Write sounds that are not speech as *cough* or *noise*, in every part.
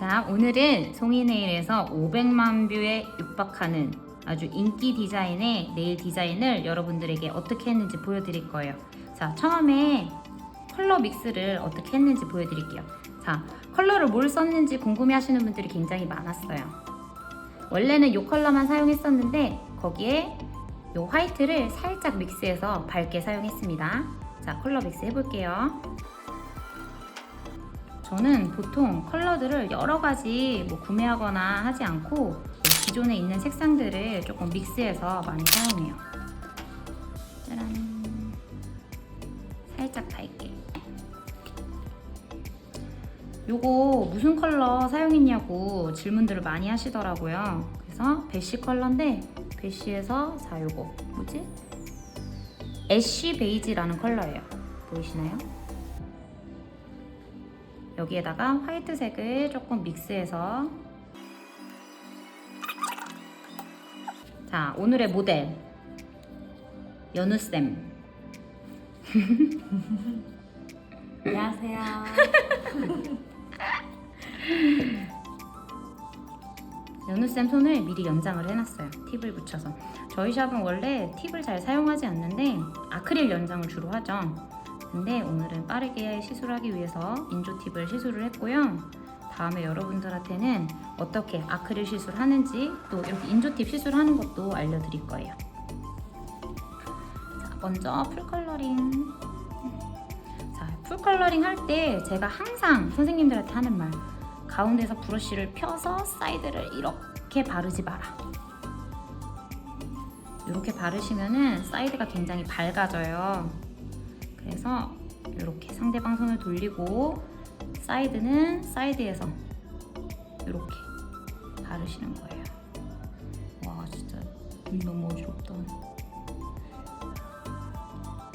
자, 오늘은 송이네일에서 500만 뷰에 육박하는 아주 인기 디자인의 네일 디자인을 여러분들에게 어떻게 했는지 보여드릴 거예요. 자, 처음에 컬러 믹스를 어떻게 했는지 보여드릴게요. 자, 컬러를 뭘 썼는지 궁금해 하시는 분들이 굉장히 많았어요. 원래는 이 컬러만 사용했었는데 거기에 이 화이트를 살짝 믹스해서 밝게 사용했습니다. 자, 컬러 믹스 해볼게요. 저는 보통 컬러들을 여러 가지 뭐 구매하거나 하지 않고 기존에 있는 색상들을 조금 믹스해서 많이 사용해요. 짜란. 살짝 밝게. 요거 무슨 컬러 사용했냐고 질문들을 많이 하시더라고요. 그래서 배시 컬러인데 배시에서 자 요거 뭐지? 애쉬 베이지라는 컬러예요. 보이시나요? 여기에다가 화이트색을 조금 믹스해서. 자 오늘의 모델. 연우쌤. *laughs* 안녕하세요. *laughs* 연우쌤 손을 미리 연장을 해놨어요. 팁을 붙여서. 저희 샵은 원래 팁을 잘 사용하지 않는데 아크릴 연장을 주로 하죠 근데 오늘은 빠르게 시술 하기 위해서 인조 팁을 시술을 했고요 다음에 여러분들한테는 어떻게 아크릴 시술하는지 또 이렇게 인조 팁 시술하는 것도 알려드릴 거예요 자 먼저 풀 컬러링 자, 풀 컬러링 할 때 제가 항상 선생님들한테 하는 말 가운데서 브러쉬를 펴서 사이드를 이렇게 바르지 마라. 이렇게 바르시면은 사이드가 굉장히 밝아져요. 그래서 이렇게 상대방 손을 돌리고 사이드는 사이드에서 이렇게 바르시는 거예요. 와 진짜 눈 너무 어지럽다.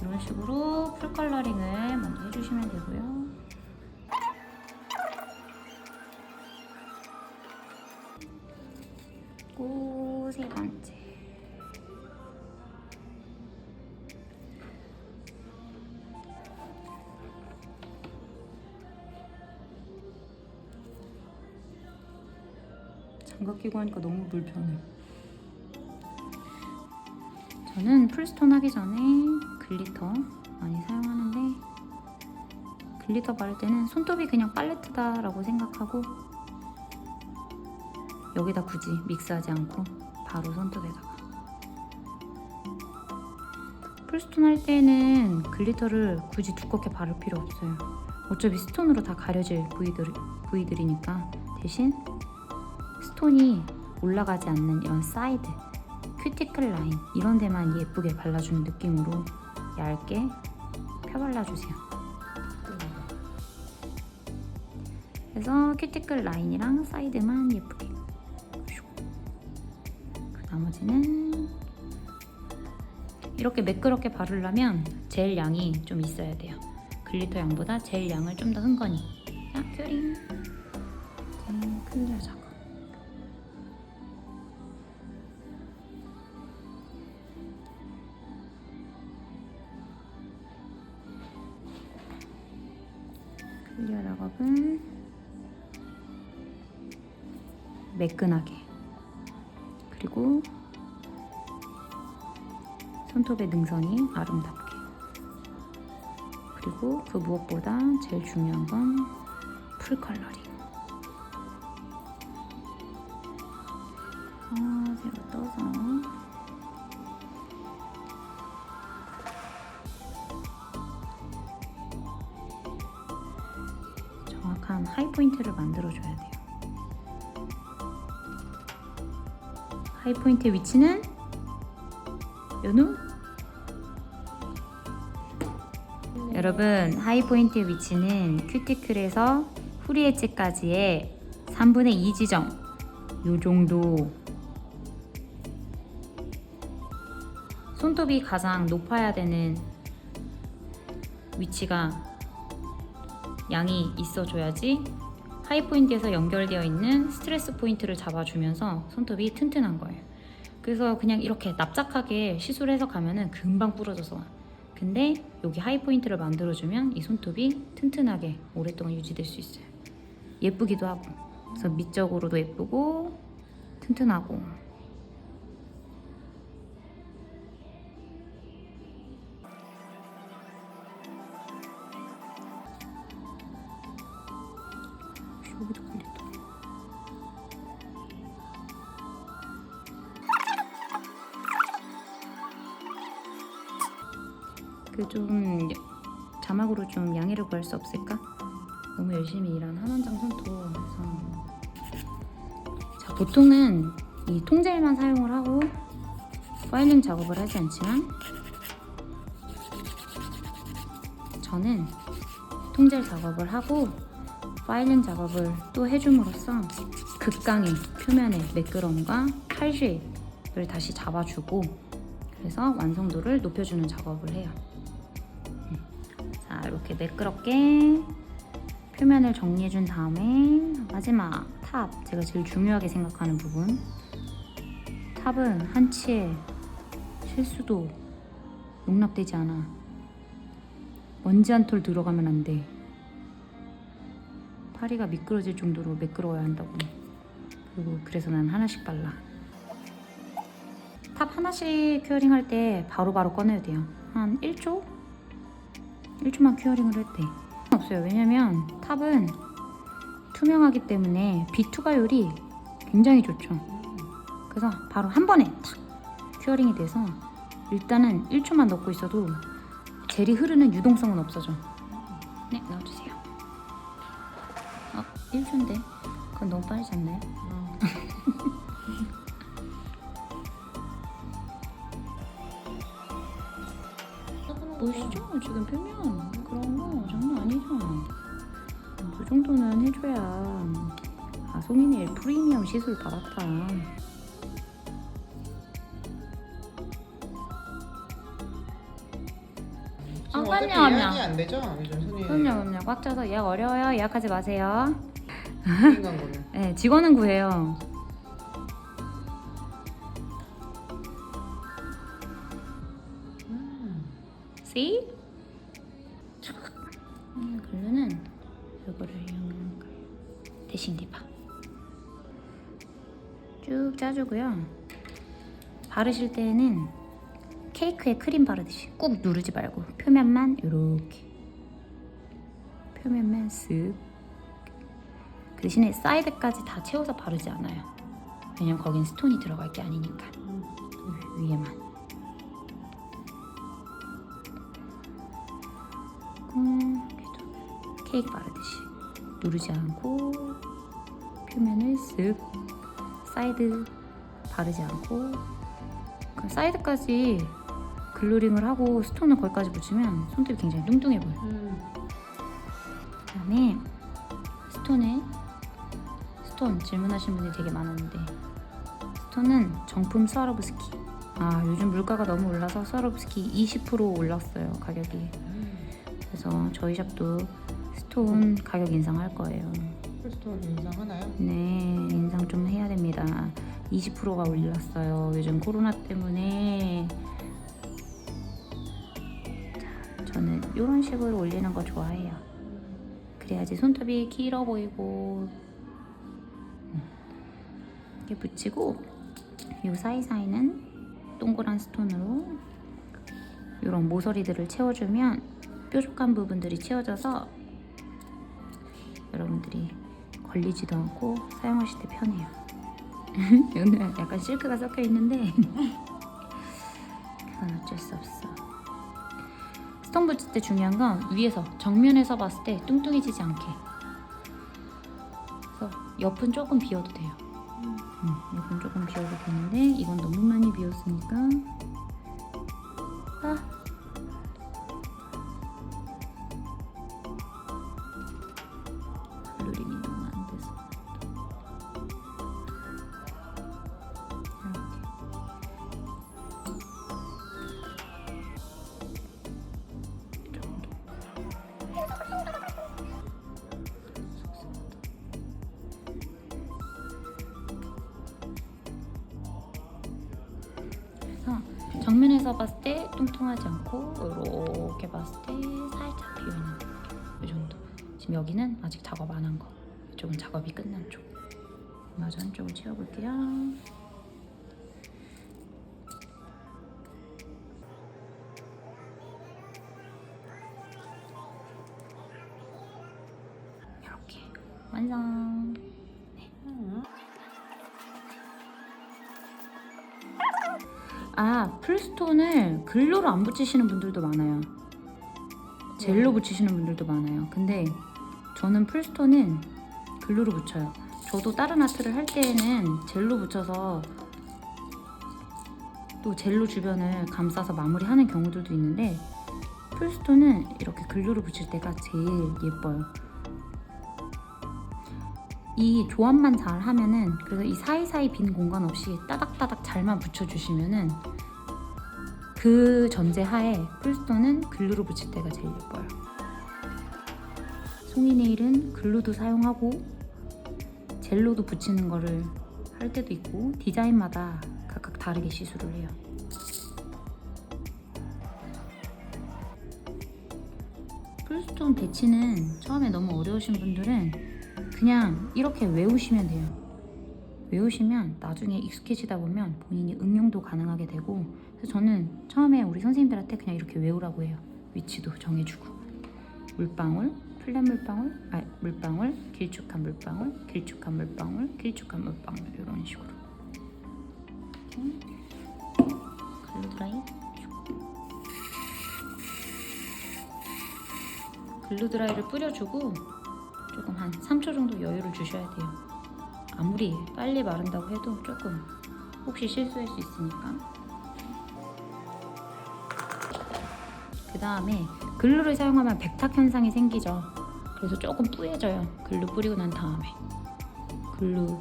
이런 식으로 풀 컬러링을 먼저 해주시면 되고요. 장갑 끼고 하니까 너무 불편해. 저는 풀스톤 하기 전에 글리터 많이 사용하는데 글리터 바를 때는 손톱이 그냥 팔레트다라고 생각하고 여기다 굳이 믹스하지 않고 바로 손톱에다가. 풀스톤 할 때는 글리터를 굳이 두껍게 바를 필요 없어요. 어차피 스톤으로 다 가려질 부위들, 부위들이니까. 대신 스톤이 올라가지 않는 이런 사이드 큐티클 라인 이런 데만 예쁘게 발라주는 느낌으로 얇게 펴발라주세요 그래서 큐티클 라인이랑 사이드만 예쁘게 그 나머지는 이렇게 매끄럽게 바르려면 젤 양이 좀 있어야 돼요. 글리터 양보다 젤 양을 좀 더 흥건히. 자, 큐링. 클리어 작업은 매끈하게. 그리고 손톱의 능선이 아름답게. 그리고 그 무엇보다 제일 중요한 건 풀 컬러링. 아 새로 떠서 하이 포인트를 만들어 줘야 돼요. 하이 포인트의 위치는 연우 여러분 하이 포인트의 위치는 큐티클에서 후리 엣지까지의 3분의 2 지점. 요 정도. 손톱이 가장 높아야 되는 위치가 양이 있어줘야지 하이 포인트에서 연결되어 있는 스트레스 포인트를 잡아주면서 손톱이 튼튼한 거예요. 그래서 그냥 이렇게 납작하게 시술해서 가면은 금방 부러져서 와. 근데 여기 하이 포인트를 만들어주면 이 손톱이 튼튼하게 오랫동안 유지될 수 있어요. 예쁘기도 하고. 그래서 밑적으로도 예쁘고 튼튼하고 그 좀 자막으로 좀 양해를 구할 수 없을까? 너무 열심히 일한 한 원장 손톱 그래서 자 보통은 이 통젤만 사용을 하고 파일링 작업을 하지 않지만 저는 통젤 작업을 하고 파일링 작업을 또 해줌으로써 극강의 표면의 매끄러움과 칼쉐입을 다시 잡아주고 그래서 완성도를 높여주는 작업을 해요. 음. 자 이렇게 매끄럽게 표면을 정리해준 다음에 마지막 탑 제가 제일 중요하게 생각하는 부분 탑은 한 치의 실수도 용납되지 않아 먼지 한 톨 들어가면 안 돼. 파리가 미끄러질 정도로 매끄러워야 한다고. 그리고 그래서 난 하나씩 발라. 탑 하나씩 큐어링 할 때 바로바로 꺼내야 돼요. 한 1초? 1초만 큐어링을 할 때. 없어요. 왜냐면 탑은 투명하기 때문에 비투과율이 굉장히 좋죠. 그래서 바로 한 번에 탁 큐어링이 돼서 일단은 1초만 넣고 있어도 젤이 흐르는 유동성은 없어져. 네, 넣어주세요. 어, 1초인데. 그건 너무 빠르지 않나요? 어. 보이시죠? 지금 표면 그런 거 장난 아니죠? 그 정도는 해줘야 아, 송이네일 프리미엄 시술 받았다. 아, 지금 어차피 그럼요, 예약이 그럼요. 안 되죠? 요즘 그럼요, 그럼요. 꽉 차서 예약 어려워요. 예약하지 마세요. 인간 거는. *laughs* 네, 직원은 구해요. See? 음, 글루는 이거를 이용하는 거예요. 대신 리바. 쭉 짜주고요. 바르실 때는 케이크에 크림 바르듯이 꾹 누르지 말고 표면만 이렇게 표면만 쓱. 그 대신에 사이드까지 다 채워서 바르지 않아요. 왜냐면 거긴 스톤이 들어갈 게 아니니까 위에만. 음, 이렇게 케이크 바르듯이 누르지 않고 표면을 쓱 사이드 바르지 않고 그 사이드까지 글루링을 하고 스톤을 거기까지 붙이면 손톱이 굉장히 뚱뚱해 보여요. 음. 그다음에 스톤에 스톤 질문하신 분이 되게 많았는데 스톤은 정품 스와로브스키 아 요즘 물가가 너무 올라서 스와로브스키 20% 올랐어요 가격이 그래서 저희 샵도 스톤 가격 인상할 거예요. 크리스톤 인상하나요? 네 인상 좀 해야 됩니다. 20%가 올랐어요. 요즘 코로나 때문에. 자, 저는 이런 식으로 올리는 거 좋아해요. 그래야지 손톱이 길어 보이고 음. 이렇게 붙이고 이 사이사이는 동그란 스톤으로 이런 모서리들을 채워주면 뾰족한 부분들이 채워져서 여러분들이 걸리지도 않고 사용하실 때 편해요. *laughs* 오늘 약간 실크가 섞여 있는데 *laughs* 그건 어쩔 수 없어. 스톤 붙일 때 중요한 건 위에서 정면에서 봤을 때 뚱뚱해지지 않게. 그래서 옆은 조금 비워도 돼요. 음, 옆은 조금 비워도 되는데 이건 너무 많이 비웠으니까 정면에서 봤을 때 뚱뚱하지 않고 이렇게 봤을 때 살짝 비어있는 이 정도. 지금 여기는 아직 작업 안 한 거. 이쪽은 작업이 끝난 쪽. 마저 한쪽을 채워볼게요. 이렇게 완성. 아 풀스톤을 글로로 안 붙이시는 분들도 많아요. 젤로 붙이시는 분들도 많아요. 근데 저는 풀스톤은 글루로 붙여요. 저도 다른 아트를 할 때에는 젤로 붙여서 또 젤로 주변을 감싸서 마무리하는 경우들도 있는데 풀스톤은 이렇게 글루로 붙일 때가 제일 예뻐요. 이 조합만 잘 하면은 그래서 이 사이사이 빈 공간 없이 따닥따닥 잘만 붙여주시면은 그 전제 하에 풀스톤은 글루로 붙일 때가 제일 예뻐요. 송이 네일은 글루도 사용하고 젤로도 붙이는 거를 할 때도 있고 디자인마다 각각 다르게 시술을 해요. 풀스톤 배치는 처음에 너무 어려우신 분들은 그냥 이렇게 외우시면 돼요. 외우시면 나중에 익숙해지다 보면 본인이 응용도 가능하게 되고 그래서 저는 처음에 우리 선생님들한테 그냥 이렇게 외우라고 해요. 위치도 정해주고 물방울, 플랫 물방울, 아 물방울, 길쭉한 물방울, 길쭉한 물방울, 길쭉한 물방울 이런 식으로. 이렇게 글루 드라이. 글루 드라이를 뿌려주고 조금 한 3초 정도 여유를 주셔야 돼요. 아무리 빨리 마른다고 해도 조금 혹시 실수할 수 있으니까. 그 다음에 글루를 사용하면 백탁 현상이 생기죠. 그래서 조금 뿌얘져요. 글루 뿌리고 난 다음에 글루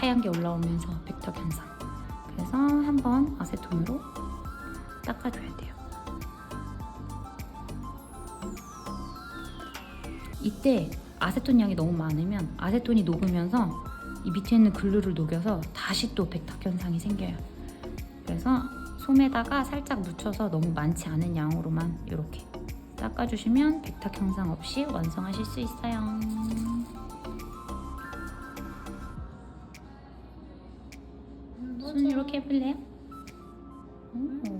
하얀 게 올라오면서 백탁 현상. 그래서 한번 아세톤으로 닦아줘야 돼요. 이때 아세톤 양이 너무 많으면 아세톤이 녹으면서 이 밑에 있는 글루를 녹여서 다시 또 백탁 현상이 생겨요. 그래서 솜에다가 살짝 묻혀서 너무 많지 않은 양으로만 이렇게 닦아주시면 백탁 현상 없이 완성하실 수 있어요. 손 이렇게 해볼래요? 음.